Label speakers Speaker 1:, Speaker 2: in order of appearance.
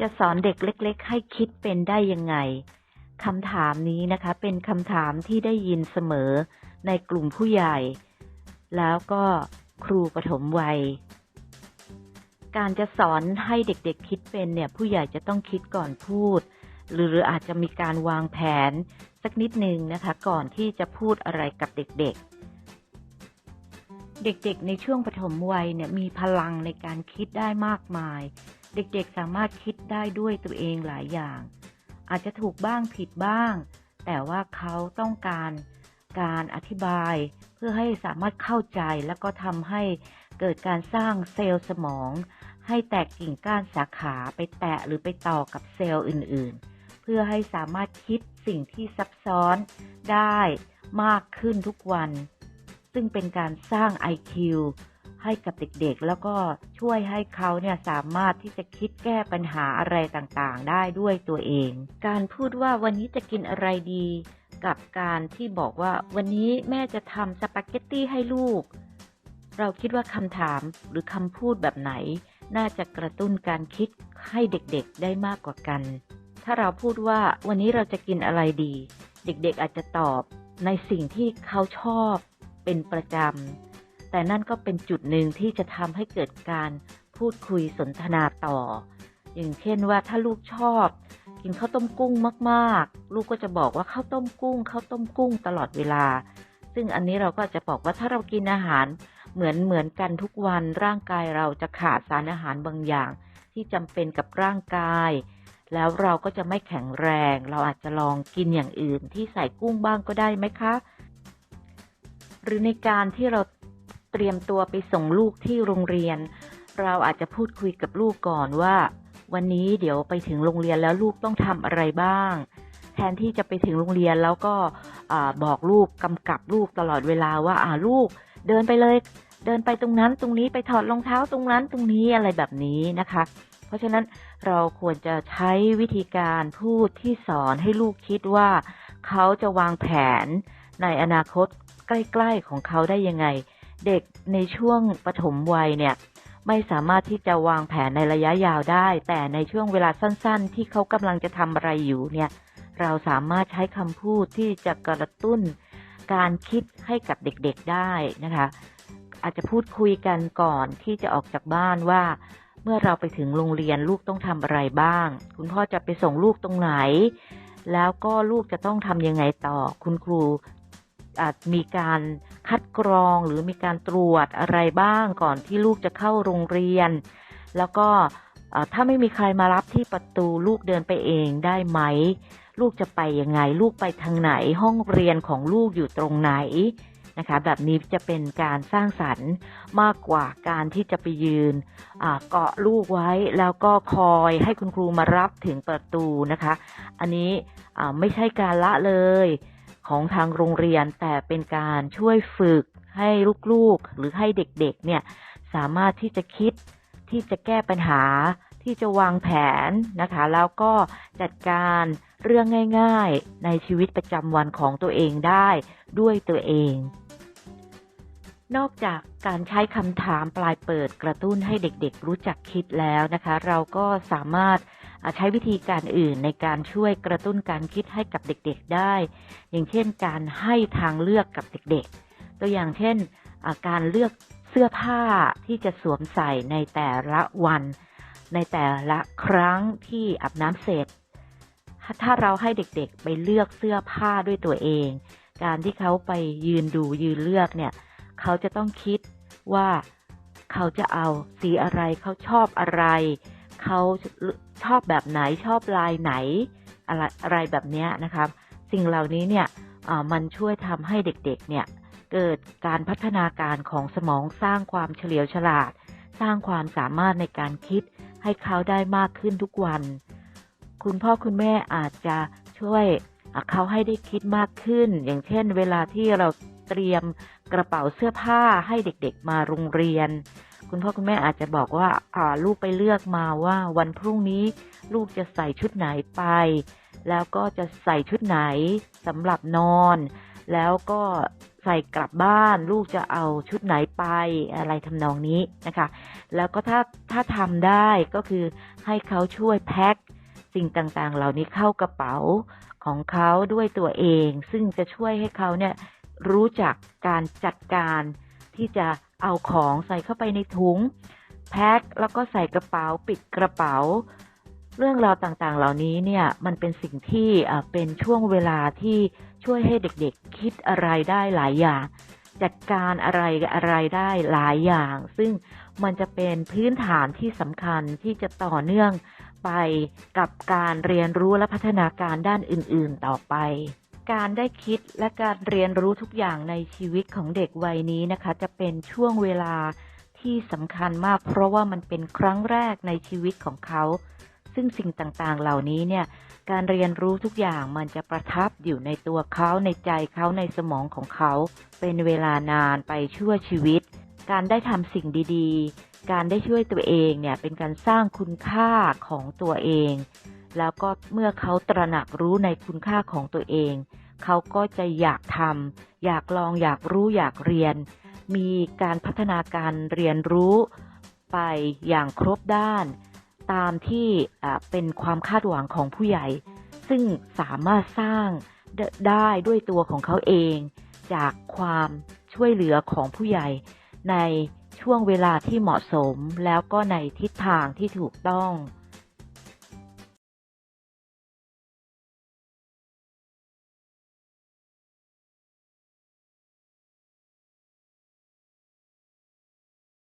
Speaker 1: จะสอนเด็กเล็ก ๆ ให้คิดเป็นได้ยังไงคำถามนี้นะคะ เป็นคำถามที่ได้ยินเสมอในกลุ่มผู้ใหญ่ แล้วก็ครูปฐมวัย การจะสอนให้เด็กๆคิดเป็นเนี่ย ผู้ใหญ่จะต้องคิดก่อนพูด หรืออาจจะมีการวางแผนสักนิดนึงนะคะ ก่อนที่จะพูดอะไรกับเด็กๆเด็กๆ ในช่วงปฐมวัยเนี่ยมีพลังในการคิดได้มากมาย เด็กๆสามารถคิดได้ด้วยตัวเองหลายอย่าง อาจจะถูกบ้างผิดบ้าง แต่ว่าเขาต้องการการอธิบายเพื่อให้สามารถเข้าใจแล้วก็ทำให้เกิดการสร้างเซลล์สมอง ให้แตกกิ่งก้านสาขาไปแตะหรือไปต่อกับเซลล์อื่นๆ เพื่อให้สามารถคิดสิ่งที่ซับซ้อนได้มากขึ้นทุกวัน ซึ่งเป็นการสร้าง IQ ให้กับเด็กๆ แล้วก็ช่วยให้เขาเนี่ยสามารถที่จะคิดแก้ปัญหาอะไรต่างๆ ได้ด้วยตัวเอง การพูดว่าวันนี้จะกินอะไรดี กับการที่บอกว่าวันนี้แม่จะทำสปาเกตตี้ให้ลูก เราคิดว่าคำถามหรือคำพูดแบบไหน น่าจะกระตุ้นการคิดให้เด็กๆได้มากกว่ากัน ถ้าเราพูดว่าวันนี้เราจะกินอะไรดี เด็กๆอาจจะตอบในสิ่งที่เขาชอบเป็นประจำ แต่นั่นก็เป็นจุดหนึ่งที่จะทำให้เกิดการพูดคุยสนทนาต่อ อย่างเช่นว่าถ้าลูกชอบ กินข้าวต้มกุ้งมาก ๆ ลูกก็จะบอกว่าข้าวต้มกุ้งข้าวต้มกุ้งตลอดเวลา ซึ่งอันนี้เราก็จะบอกว่าถ้าเรากินอาหารเหมือนเหมือนกันทุกวันร่างกายเราจะขาดสารอาหารบางอย่าง ที่จำเป็นกับร่างกาย แล้วเราก็จะไม่แข็งแรง เราอาจจะลองกินอย่างอื่นที่ใส่กุ้งบ้างก็ได้ไหมคะ หรือในการที่เรา เตรียมตัวไปส่งลูกที่โรงเรียน เราอาจจะพูดคุยกับลูกก่อนว่า วันนี้เดี๋ยวไปถึงโรงเรียนแล้วลูกต้องทำอะไรบ้าง แทนที่จะไปถึงโรงเรียนแล้วก็บอกลูกกำกับลูกตลอดเวลาว่าอ่าลูก เดินไปเลย เดินไปตรงนั้นตรงนี้ไปถอดรองเท้าตรงนั้นตรงนี้อะไรแบบนี้นะคะ เพราะฉะนั้นเราควรจะใช้วิธีการพูดที่สอนให้ลูกคิดว่าเขาจะวางแผนในอนาคตใกล้ ๆ ของเขาได้ยังไง เด็กในช่วงปฐมวัยเนี่ย ไม่สามารถที่จะวางแผนในระยะยาวได้ แต่ในช่วงเวลาสั้น ๆ ที่เขากำลังจะทำอะไรอยู่เนี่ย เราสามารถใช้คำพูดที่จะกระตุ้นการคิดให้กับเด็กๆได้นะคะ อาจจะพูดคุยกันก่อนที่จะออกจากบ้านว่า เมื่อเราไปถึงโรงเรียนลูกต้องทำอะไรบ้าง คุณพ่อจะไปส่งลูกตรงไหน แล้วก็ลูกจะต้องทำยังไงต่อ คุณครู มีการคัดกรองหรือมีการตรวจอะไรบ้างก่อนที่ลูกจะเข้าโรงเรียน แล้วก็ถ้าไม่มีใครมารับที่ประตูลูกเดินไปเองได้ไหม ลูกจะไปยังไง ลูกไปทางไหนห้องเรียนของลูกอยู่ตรงไหนนะคะ แบบนี้จะเป็นการสร้างสรรค์มากกว่าการที่จะไปยืนเกาะลูกไว้แล้วก็คอยให้คุณครูมารับถึงประตูนะคะ อันนี้ไม่ใช่การละเลย ของทางโรงเรียน แต่เป็นการช่วยฝึกให้ลูกๆ หรือให้เด็กๆ เนี่ยสามารถที่จะคิดที่จะแก้ปัญหาที่จะวางแผนนะคะ แล้วก็จัดการเรื่องง่าย ๆ ในชีวิตประจำวันของตัวเองได้ด้วยตัวเอง นอกจากการใช้คำถามปลายเปิดกระตุ้นให้เด็กๆ รู้จักคิดแล้วนะคะ เราก็สามารถใช้วิธีการอื่นในการช่วยกระตุ้นการคิดให้กับเด็กๆได้ อย่างเช่น การให้ทางเลือกกับเด็กๆ ตัวอย่างเช่น การเลือกเสื้อผ้าที่จะสวมใส่ในแต่ละวัน ในแต่ละครั้งที่อาบน้ำเสร็จ ถ้าเราให้เด็กๆ ไปเลือกเสื้อผ้าด้วยตัวเอง การที่เขาไปยืนดูยืนเลือกเนี่ย เขาจะต้องคิดว่าเขาจะเอาสีอะไรเขาชอบอะไร เขาชอบแบบไหนชอบลายไหน อะไรอะไรแบบนี้นะครับ สิ่งเหล่านี้เนี่ยมันช่วยทำให้เด็กๆเนี่ยเกิดการพัฒนาการของสมองสร้างความเฉลียวฉลาด สร้างความสามารถในการคิดให้เขาได้มากขึ้นทุกวัน คุณพ่อคุณแม่อาจจะช่วยเขาให้ได้คิดมากขึ้น อย่างเช่น เวลาที่เราเตรียม กระเป๋าเสื้อผ้าให้เด็กๆมาโรงเรียน คุณพ่อคุณแม่อาจจะบอกว่าลูกไปเลือกมาว่าวันพรุ่งนี้ลูกจะใส่ชุดไหนไป แล้วก็จะใส่ชุดไหนสำหรับนอน แล้วก็ใส่กลับบ้าน ลูกจะเอาชุดไหนไปอะไรทำนองนี้นะคะ แล้วก็ถ้าถ้าทำได้ก็คือให้เขาช่วยแพ็คสิ่งต่างๆ เหล่านี้เข้ากระเป๋าของเขาด้วยตัวเอง ซึ่งจะช่วยให้เขาเนี่ย รู้จักการจัดการที่จะเอาของใส่เข้าไปในถุง แพ็คแล้วก็ใส่กระเป๋าปิดกระเป๋า เรื่องราวต่างๆ เหล่านี้เนี่ยมันเป็นสิ่งที่เป็นช่วงเวลาที่ช่วยให้เด็กๆ คิดอะไรได้หลายอย่าง จัดการอะไรอะไรได้หลายอย่าง ซึ่งมันจะเป็นพื้นฐานที่สำคัญที่จะต่อเนื่องไปกับการเรียนรู้และพัฒนาการด้านอื่นๆต่อไป การได้คิดและการเรียนรู้ทุกอย่างในชีวิตของเด็กวัยนี้นะคะ จะเป็นช่วงเวลาที่สำคัญมาก เพราะว่ามันเป็นครั้งแรกในชีวิตของเขา ซึ่งสิ่งต่างๆ เหล่านี้เนี่ย การเรียนรู้ทุกอย่างมันจะประทับอยู่ในตัวเขาในใจเขาในสมองของเขา เป็นเวลานานไปชั่วชีวิต การได้ทำสิ่งดี ๆ การได้ช่วยตัวเองเนี่ยเป็นการสร้างคุณค่าของตัวเอง แล้วก็เมื่อเขาตระหนักรู้ในคุณค่าของตัวเอง เขาก็จะอยากทำอยากลองอยากรู้อยากเรียน มีการพัฒนาการเรียนรู้ไปอย่างครบด้าน ตามที่เป็นความคาดหวังของผู้ใหญ่ ซึ่งสามารถสร้างได้ด้วยตัวของเขาเอง จากความช่วยเหลือของผู้ใหญ่ ในช่วงเวลาที่เหมาะสมแล้วก็ในทิศทางที่ถูกต้อง